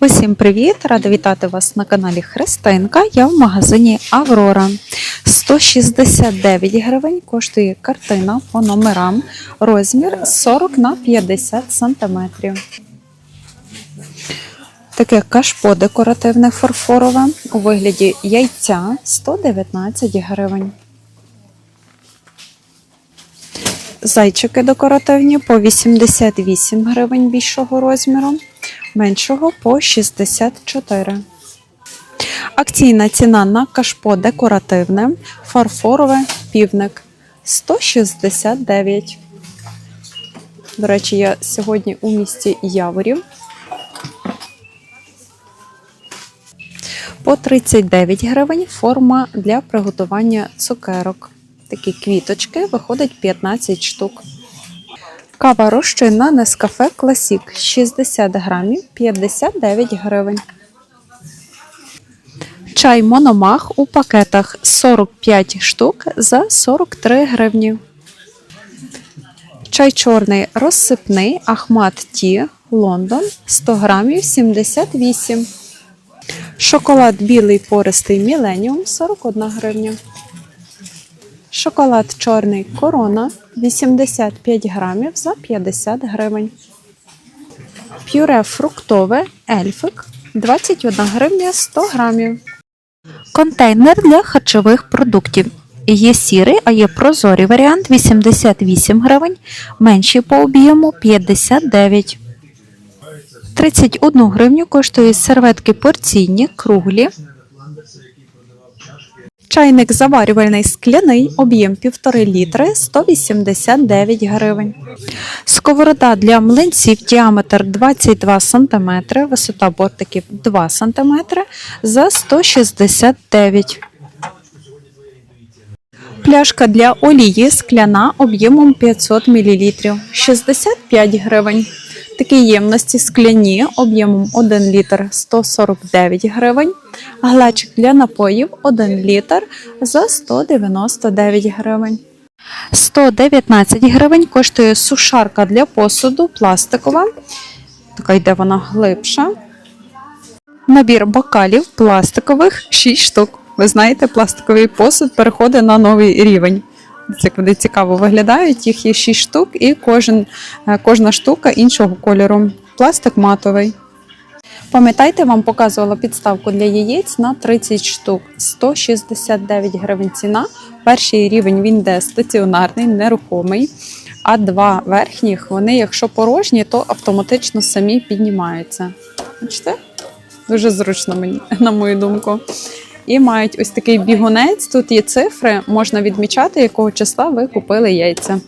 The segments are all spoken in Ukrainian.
Усім привіт! Рада вітати вас на каналі Христинка. Я в магазині Аврора. 169 гривень коштує картина по номерам. Розмір 40 на 50 сантиметрів. Таке кашпо декоративне фарфорове у вигляді яйця 119 гривень. Зайчики декоративні по 88 гривень більшого розміру, меншого по 64. Акційна ціна на кашпо декоративне, фарфорове півник 169. До речі, я сьогодні у місті Яворів. По 39 гривень форма для приготування цукерок. Такі квіточки виходить 15 штук. Кава розчинна Нескафе Класік 60 грамів 59 гривень. Чай Мономах у пакетах 45 штук за 43 гривні. Чай чорний розсипний Ахмат Ті Лондон 100 грамів 78. Шоколад білий пористий Міленіум 41 гривня. Шоколад чорний корона 85 грамів за 50 гривень. Пюре фруктове ельфик 21 гривня 100 грамів. Контейнер для харчових продуктів. Є сірий, а є прозорий варіант 88 гривень, менший по об'єму 59. 31 гривню коштує серветки порційні, круглі. Чайник заварювальний скляний, об'єм 1,5 літри 189 гривень. Сковорода для млинців діаметр 22 см, висота бортиків 2 см за 169 Пляшка для олії скляна об'ємом 500 мл 65 гривень. Такі ємності скляні об'ємом 1 літр 149 гривень. Глечик для напоїв 1 літр за 199 гривень. 119 гривень коштує сушарка для посуду пластикова. Така йде вона глибша. Набір бокалів пластикових 6 штук. Ви знаєте, пластиковий посуд переходить на новий рівень. Як вони цікаво виглядають, їх є 6 штук, і кожен, е, кожна штука іншого кольору. Пластик матовий. Пам'ятаєте, вам показувала підставку для яєць на 30 штук, 169 гривень ціна. Перший рівень він йде стаціонарний, нерухомий. А два верхніх, вони, якщо порожні, то автоматично самі піднімаються. Бачите? Дуже зручно мені, на мою думку. І мають ось такий бігунець. Тут є цифри, можна відмічати, якого числа ви купили яйця,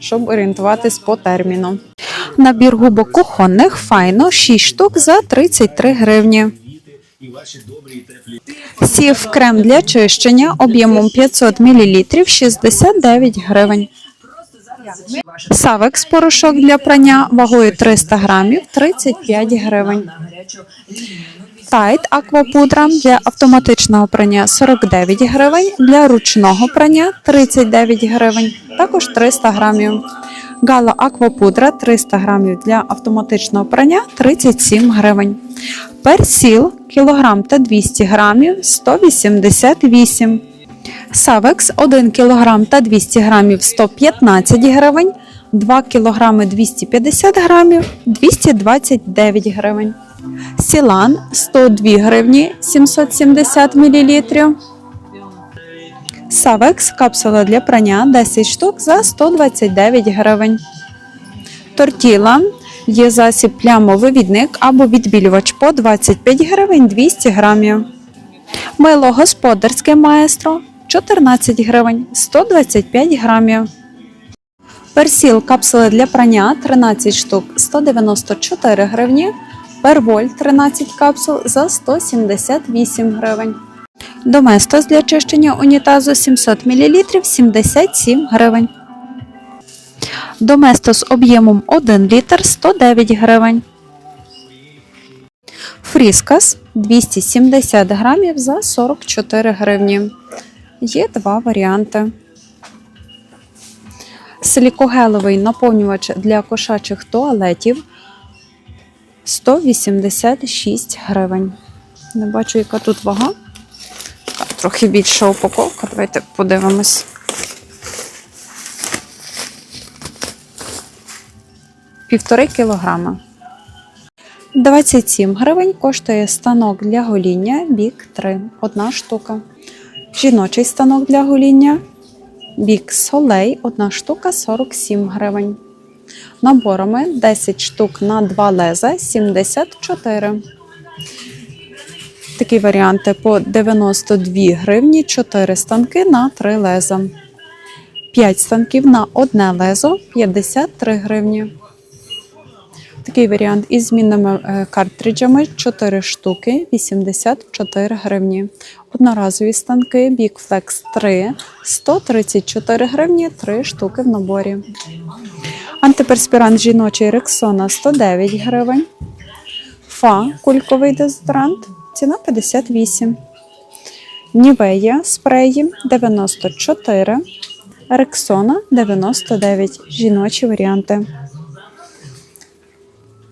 щоб орієнтуватись по терміну. Набір губок кухонних файно 6 штук за 33 гривні. Сів крем для чищення об'ємом 500 мл 69 гривень. Савекс порошок для прання вагою 300 грамів 35 гривень. Тайт аквапудра для автоматичного прання 49 гривень, для ручного прання 39 гривень, також 300 грамів. Гала аквапудра 300 грамів для автоматичного прання 37 гривень. Персіл кілограм та 200 грамів 188 Савекс 1 кг та 200 грамів 115 гривень, 2 кг 250 грамів 229 гривень. Сілан 102 гривні 770 мл. Савекс капсула для прання 10 штук за 129 гривень. Тортіла є засіб плямовивідник або відбілювач по 25 гривень 200 грамів. Мило господарське маестро 14 гривень 125 грамів. Персіл капсули для прання 13 штук 194 гривні. Перволь 13 капсул за 178 гривень. Доместос для чищення унітазу 700 мл 77 гривень. Доместос об'ємом 1 літр 109 гривень. Фріскас 270 грамів за 44 гривні. Є два варіанти. Силікогеловий наповнювач для кошачих туалетів 186 гривень. Не бачу, яка тут вага. Трохи більша упаковка. Давайте подивимось. Півтори кілограма. 27 гривень коштує станок для гоління бік 3, одна штука. Жіночий станок для гоління бік солей, одна штука 47 гривень. Наборами 10 штук на 2 леза 74. Такі варіанти по 92 гривні, 4 станки на 3 леза. 5 станків на одне лезо 53 гривні. Такий варіант із змінними е, картриджами 4 штуки 84 гривні. Одноразові станки Big Flex 3 134 гривні 3 штуки в наборі. Антиперспірант жіночий Рексона 109 гривень. Фа кульковий дезодорант ціна 58. Нівея спреї 94. Рексона 99. Жіночі варіанти.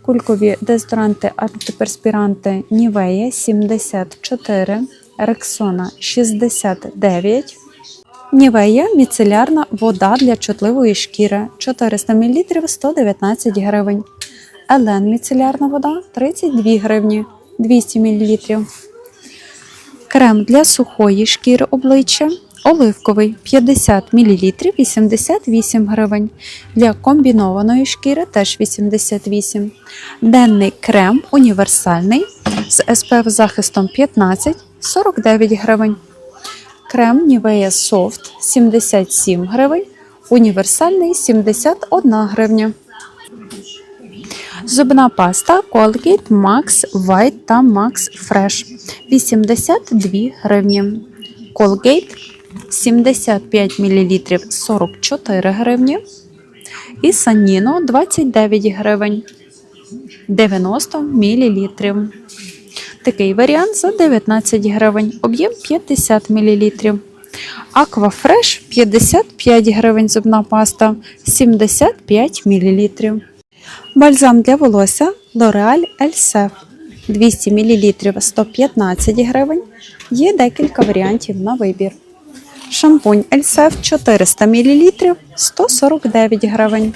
Кулькові дезодоранти антиперспіранти Нівея 74, Рексона 69. Нівея міцелярна вода для чутливої шкіри 400 мл 119 гривень. Елен міцелярна вода 32 гривні 200 мл. Крем для сухої шкіри обличчя оливковий 50 мл 88 гривень. Для комбінованої шкіри теж 88. Денний крем універсальний з SPF захистом 15 49 гривень. Крем Nivea Soft 77 гривень. Універсальний 71 гривня. Зубна паста Colgate Max White та Max Fresh 82 гривні. Colgate 75 мл 44 гривні. І Саніно 29 гривень 90 мл. Такий варіант за 19 гривень, об'єм 50 мл. Аквафреш 55 гривень зубна паста 75 мл. Бальзам для волосся L'Oreal Elsef 200 мл 115 гривень. Є декілька варіантів на вибір. Шампунь Elsef 400 мл 149 гривень.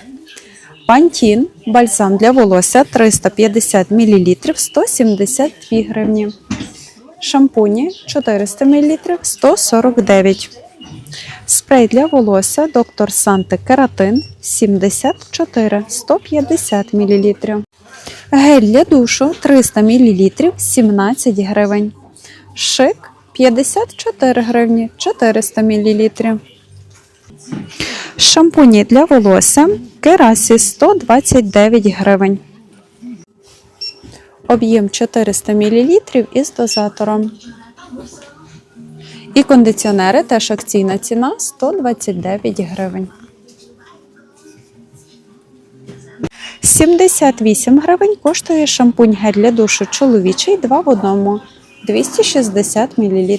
Пантін бальзам для волосся 350 мл 172 гривні. Шампуні 400 мл 149 Спрей для волосся доктор Санте Кератин 74 150 мл. Гель для душу 300 мл 17 гривень. Шик 54 гривні 400 мл. Шампуні для волосся Керасі 129 гривень. Об'єм 400 мл із дозатором. І кондиціонери теж акційна ціна 129 гривень. 78 гривень коштує шампунь гель для душу чоловічий 2 в 1 260 мл.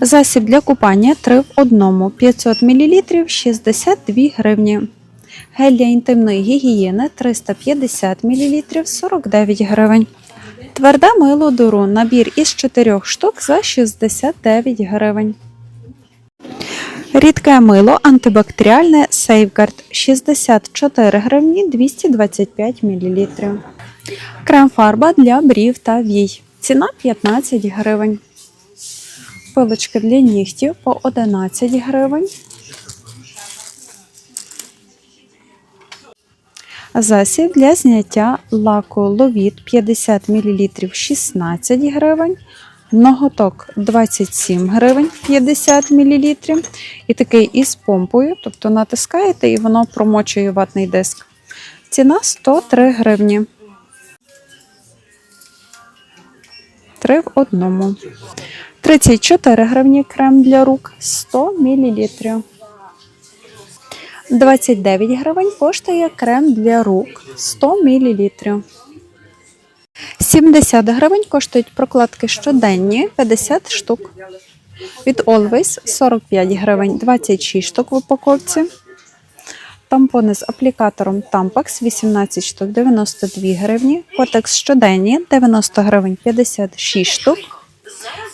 Засіб для купання 3 в 1 500 мл 62 гривні. Гель для інтимної гігієни 350 мл 49 гривень. Тверде мило дуру набір із 4 штук за 69 гривень. Рідке мило антибактеріальне Safeguard 64 гривні 225 мл. Крем-фарба для брів та вій. Ціна 15 гривень. Пилочки для нігтів по 11 гривень. Засіб для зняття лаку ловіт 50 мл 16 гривень. Ноготок 27 гривень 50 мл. І такий із помпою, тобто натискаєте і воно промочує ватний диск. Ціна 103 гривні. 3 в одному. 34 гривні крем для рук 100 мл. 29 гривень коштує крем для рук 100 мл. 70 гривень коштують прокладки щоденні 50 штук. Від Always 45 гривень 26 штук в упаковці. Тампони з аплікатором Tampax 18 штук 92 гривні. Котекс щоденні 90 гривень 56 штук.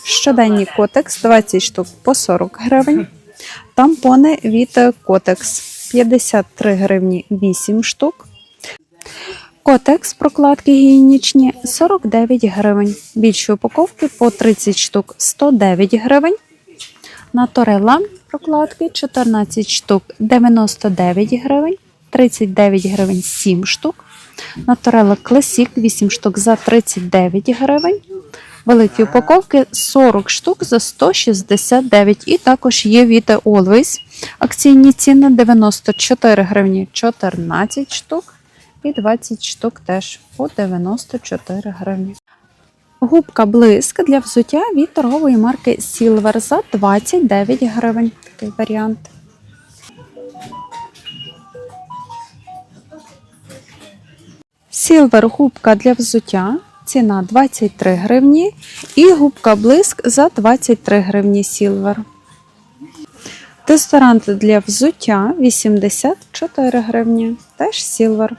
Щоденні котекс 20 штук по 40 гривень. Тампони від Котекс 53 гривні 8 штук. Котекс прокладки гігієнічні 49 гривень. Більші упаковки по 30 штук 109 гривень. Наторелла прокладки 14 штук 99 гривень, 39 гривень 7 штук. Наторелла Classic 8 штук за 39 гривень. Великі упаковки 40 штук за 169 і також є від Always. Акційні ціни 94 гривні 14 штук і 20 штук теж по 94 гривні. Губка блиск для взуття від торгової марки Silver за 29 гривень. Такий варіант. Silver губка для взуття. Ціна 23 гривні. І губка блиск за 23 гривні Silver. Дезодорант для взуття 84 гривні. Теж Silver.